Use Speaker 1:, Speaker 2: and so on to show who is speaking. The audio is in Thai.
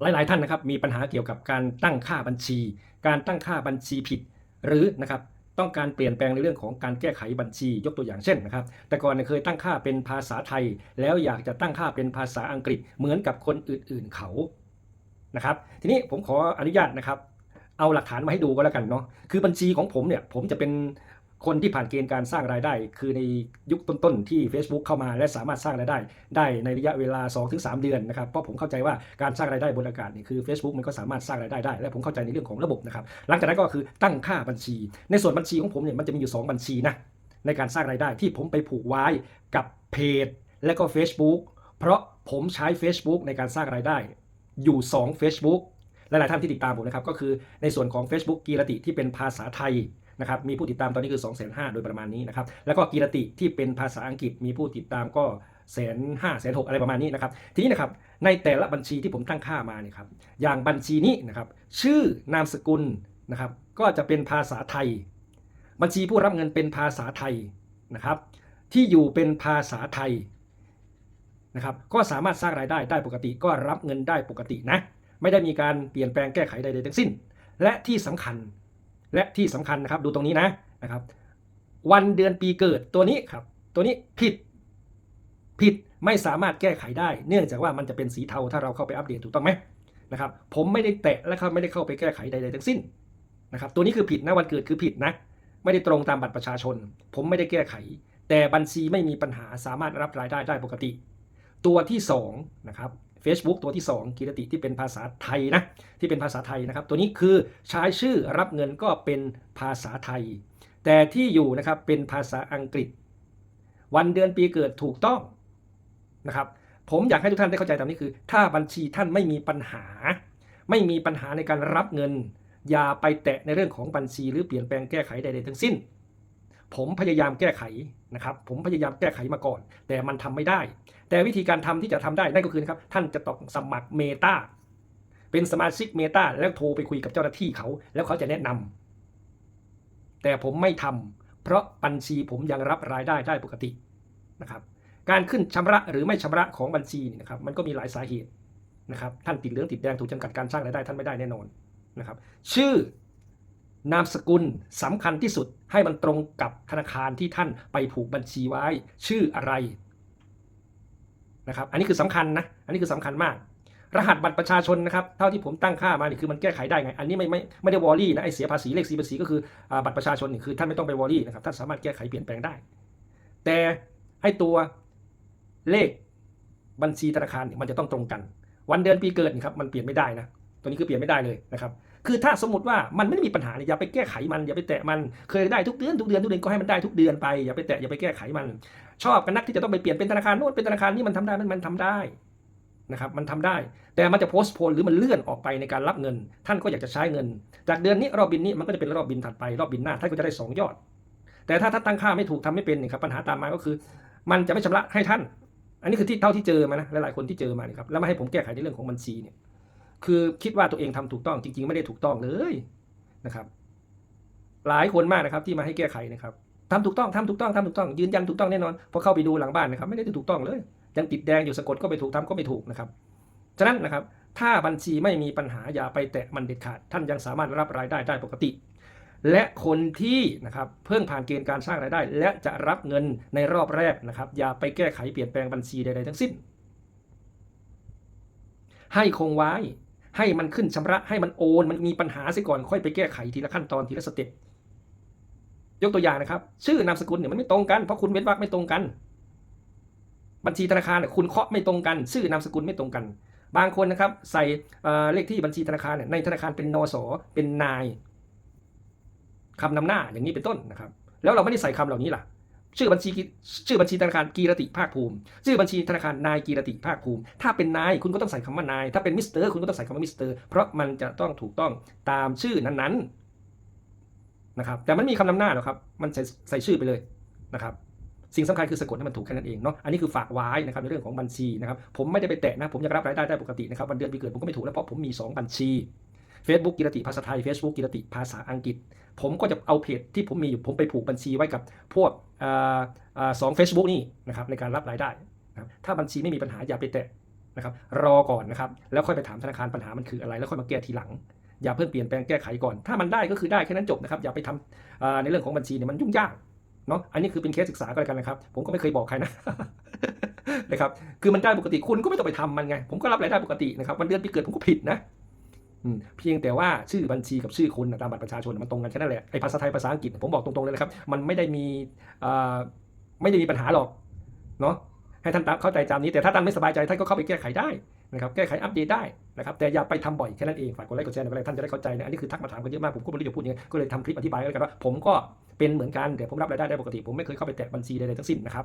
Speaker 1: หลาย ๆ ท่านนะครับมีปัญหาเกี่ยวกับการตั้งค่าบัญชี การตั้งค่าบัญชีผิด หรือนะครับต้องการเปลี่ยนแปลงในเรื่องของการแก้ไขบัญชียกตัวอย่างเช่นนะครับ แต่ก่อนเนี่ยเคยตั้งค่าเป็นภาษาไทย แล้วอยากจะตั้งค่าเป็นภาษาอังกฤษเหมือนกับคนอื่น ๆเขานะครับ ทีนี้ผมขออนุญาตนะครับ เอาหลักฐานมาให้ดูก็แล้วกันเนาะคือบัญชีของผมเนี่ยผมจะเป็น คนที่ผ่านเกณฑ์การสร้างรายได้ คือในยุคต้นๆ ที่ Facebook เข้ามาและสามารถสร้างรายได้ ได้ในระยะเวลา 2-3 เดือนนะครับเพราะผมเข้าใจว่าการสร้างรายได้บนอากาศนี่คือ Facebook มันก็สามารถสร้างรายได้ได้ และผมเข้าใจในเรื่องของระบบนะครับหลังจากนั้นก็คือตั้งค่าบัญชี ในส่วนบัญชีของผมเนี่ยมันจะมีอยู่ 2 บัญชีนะในการสร้างรายได้ที่ผมไปผูกไว้กับเพจ และก็ Facebook เพราะผมใช้ Facebook ในการสร้างรายได้ อยู่ 2 Facebook หลายๆท่านที่ติดตามผมนะครับก็คือในส่วนของ Facebook กีรติที่เป็นภาษาไทย นะครับมีผู้ติดตามตอนนี้คือ2 5 0 0 0โดยประมาณนี้นะครับแล้วก็กีรติที่เป็นภาษาอังกฤษมีผู้ติดตามก็แสนห้าแสนหกอะไรประมาณนี้นะครับทีนี้นะครับในแต่ละบัญชีที่ผมตั้งค่ามาเนี่ยครับอย่างบัญชีนี้นะครับชื่อนามสกุลนะครับก็จะเป็นภาษาไทย บัญชีผู้รับเงินเป็นภาษาไทยนะครับที่อยู่เป็นภาษาไทยนะครับก็สามารถสร้างรายได้ได้ปกติ ก็รับเงินได้ปกตินะไม่ได้มีการเปลี่ยนแปลงแก้ไขใดๆทั้งสิ้น และที่สำคัญ และที่สำคัญนะครับดูตรงนี้นะนะครับ วันเดือนปีเกิดตัวนี้ครับ ตัวนี้ผิดผิดไม่สามารถแก้ไขได้ เนื่องจากว่ามันจะเป็นสีเทาถ้าเราเข้าไปอัปเดตถูกต้องไหมนะครับ ผมไม่ได้แตะและเขาไม่ได้เข้าไปแก้ไขใดๆทั้งสิ้นนะครับ ตัวนี้คือผิดนะวันเกิดคือผิดนะ ไม่ได้ตรงตามบัตรประชาชน ผมไม่ได้แก้ไข แต่บัญชีไม่มีปัญหาสามารถรับรายได้ได้ปกติ ตัวที่สองนะครับ Facebook ตัวที่ 2กีรติที่เป็นภาษาไทยนะที่เป็นภาษาไทยนะครับ ตัวนี้คือใช้ชื่อรับเงินก็เป็นภาษาไทย แต่ที่อยู่นะครับเป็นภาษาอังกฤษ วันเดือนปีเกิดถูกต้องนะครับผมอยากให้ทุกท่านได้เข้าใจตามนี้คือ ถ้าบัญชีท่านไม่มีปัญหา ไม่มีปัญหาในการรับเงิน อย่าไปแตะในเรื่องของบัญชีหรือเปลี่ยนแปลงแก้ไขใดๆทั้งสิ้น ผมพยายามแก้ไขนะครับ ผมพยายามแก้ไขมาก่อน แต่มันทำไม่ได้ แต่วิธีการทำที่จะทำได้นั่นก็คือนะครับท่านจะต้องสมัครเมตาเป็นสมาชิกเมตาแล้วโทรไปคุยกับเจ้าหน้าที่เขา แล้วเขาจะแนะนำแต่ผมไม่ทำเพราะบัญชีผมยังรับรายได้ได้ปกตินะครับ การขึ้นชำระหรือไม่ชำระของบัญชีนี่นะครับ มันก็มีหลายสาเหตุนะครับ ท่านติดเหลืองติดแดงถูกจำกัดการสร้างรายได้ท่านไม่ได้แน่นอนนะครับ ชื่อ นามสกุลสำคัญที่สุดให้มันตรงกับธนาคารที่ท่านไปผูกบัญชีไว้ ชื่ออะไรนะครับ อันนี้คือสำคัญนะ อันนี้คือสำคัญมาก รหัสบัตรประชาชนนะครับ เท่าที่ผมตั้งค่ามานี่คือมันแก้ไขได้ไง อันนี้ไม่ไม่ไม่ได้วอรี่นะ ไอเสียภาษีเลขสีภาษีก็คือบัตรประชาชนนี่คือท่านไม่ต้องไปวอรี่นะครับ ท่านสามารถแก้ไขเปลี่ยนแปลงได้ แต่ไอตัวเลขบัญชีธนาคารนี่มันจะต้องตรงกัน วันเดือนปีเกิดนี่ครับมันเปลี่ยนไม่ได้นะ ตัวนี้คือเปลี่ยนไม่ได้เลยนะครับ คือถ้าสมมติว่ามันไม่ได้มีปัญหาเนี่ยอย่าไปแก้ไขมันอย่าไปแตะมันเคยได้ทุกเดือนทุกเดือนทุกเดือนก็ให้มันได้ทุกเดือนไปอย่าไปแตะอย่าไปแก้ไขมัน ชอบกันนักที่จะต้องไปเปลี่ยนเป็นธนาคารโน้นเป็นธนาคารนี้มันทำได้มันมันทำได้นะครับมันทำได้ แต่มันจะโพสต์โพลหรือมันเลื่อนออกไปในการรับเงิน ท่านก็อยากจะใช้เงิน จากเดือนนี้รอบบินนี้มันก็จะเป็นรอบบินถัดไปรอบบินหน้าท่านก็จะได้สองยอด แต่ถ้าท่านตั้งค่าไม่ถูกทำไม่เป็นเนี่ยครับปัญหาตามมาก็คือ มันจะไม่ชำระให้ท่าน อันนี้คือที่เท่าที่เจอมานะหลายๆคนที่เจอมาเนี่ยครับแล้วมาให้ผมแก้ไขในเรื่องของบัญชีเนี่ย คือคิดว่าตัวเองทำถูกต้องจริง ๆ ไม่ได้ถูกต้องเลยนะครับ หลายคนมากนะครับ ที่มาให้แก้ไขนะครับทำถูกต้องทำถูกต้องทำถูกต้อง ยืนยันถูกต้องแน่นอนพอเข้าไปดูหลังบ้านนะครับ ไม่ได้ถูกต้องเลยยังติดแดงอยู่สะกดก็ไม่ถูกทำก็ไม่ถูกนะครับฉะนั้นนะครับ ถ้าบัญชีไม่มีปัญหาอย่าไปแตะมันเด็ดขาด ท่านยังสามารถรับรายได้ได้ปกติ และคนที่นะครับเพิ่งผ่านเกณฑ์การสร้างรายได้ และจะรับเงินในรอบแรกนะครับ อย่าไปแก้ไขเปลี่ยนแปลงบัญชีใดๆทั้งสิ้น ให้คงไว้ ให้มันขึ้นชำระให้มันโอน มันมีปัญหาซะก่อนค่อยไปแก้ไขทีละขั้นตอนทีละสเต็ปยกตัวอย่างนะครับ ชื่อนามสกุลเนี่ยมันไม่ตรงกันเพราะคุณเว้นวรรคไม่ตรงกัน บัญชีธนาคารเนี่ยคุณเคาะไม่ตรงกัน ชื่อนามสกุลไม่ตรงกัน บางคนนะครับ ใส่เอ่อเลขที่บัญชีธนาคารเนี่ยในธนาคารเป็นนสเป็นนายคำนำหน้าอย่างนี้เป็นต้นนะครับ แล้วเราไม่ได้ใส่คำเหล่านี้ล่ะ ชื่อบัญชีชื่อบัญชีธนาคารกีรติภาคภูมิ ชื่อบัญชีธนาคารนายกีรติภาคภูมิ ถ้าเป็นนายคุณก็ต้องใส่คำว่านาย ถ้าเป็นมิสเตอร์คุณก็ต้องใส่คำว่ามิสเตอร์เพราะมันจะต้องถูกต้องตามชื่อนั้นๆนะครับแต่มันมีคำนำหน้าหรอครับ มันใส่ใส่ชื่อไปเลยนะครับสิ่งสำคัญคือสะกดให้มันถูกแค่นั้นเองเนาะ อันนี้คือฝากไว้นะครับในเรื่องของบัญชีนะครับ ผมไม่ได้ไปแตะนะ ผมยังรับรายได้ได้ปกตินะครับ วันเดือนปีเกิดผมก็ไม่ถูกแล้วเพราะผมมี 2 บัญชี Facebook กิรติภาษาไทย Facebook กิรติภาษาอังกฤษ ผมก็จะเอาเพจที่ผมมีอยู่ผมไปผูกบัญชีไว้กับพวกออสองเฟซบุ๊กนี่นะครับในการรับรายได้นะครับถ้าบัญชีไม่มีปัญหาอย่าไปแตะนะครับรอก่อนนะครับแล้วค่อยไปถามธนาคารปัญหามันคืออะไร แล้วค่อยมาแก้ทีหลัง อย่าเพิ่งเปลี่ยนแปลงแก้ไขก่อน ถ้ามันได้ก็คือได้แค่นั้นจบนะครับอย่าไปทำในเรื่องของบัญชีเนี่ยมันยุ่งยากเนาะอันนี้คือเป็นเคสศึกษาก็แล้วกันนะครับ ผมก็ไม่เคยบอกใครนะนะครับคือมันได้ปกติคุณก็ไม่ต้องไปทำมันไง ผมก็รับรายได้ปกตินะครับวันเดือนปีเกิดผมก็ผิดนะ เพียงแต่ว่าชื่อบัญชีกับชื่อคุณตามบัตรประชาชนมันตรงกันแค่นั้นแหละไอ้ภาษาไทยภาษาอังกฤษผมบอกตรงๆเลยนะครับ มันไม่ได้มีไม่ได้มีปัญหาหรอกเนาะให้ท่านตามเข้าใจตามนี้แต่ถ้าท่านไม่สบายใจท่านก็เข้าไปแก้ไขได้นะครับแก้ไขอัปเดตได้นะครับแต่อย่าไปทำบ่อยแค่นั้นเองฝากกดไลค์กดแชร์หน่อยก็ได้ท่านจะได้เข้าใจนะอันนี้คือทักมาถามกันเยอะมากผมก็ไม่รู้จะพูดยังไงก็เลยทำคลิปอธิบายแล้วกันว่าผมก็เป็นเหมือนกันแต่ผมรับรายได้ได้ปกติ ผมไม่เคยเข้าไปแตะบัญชีใดๆทั้งสิ้นนะครับ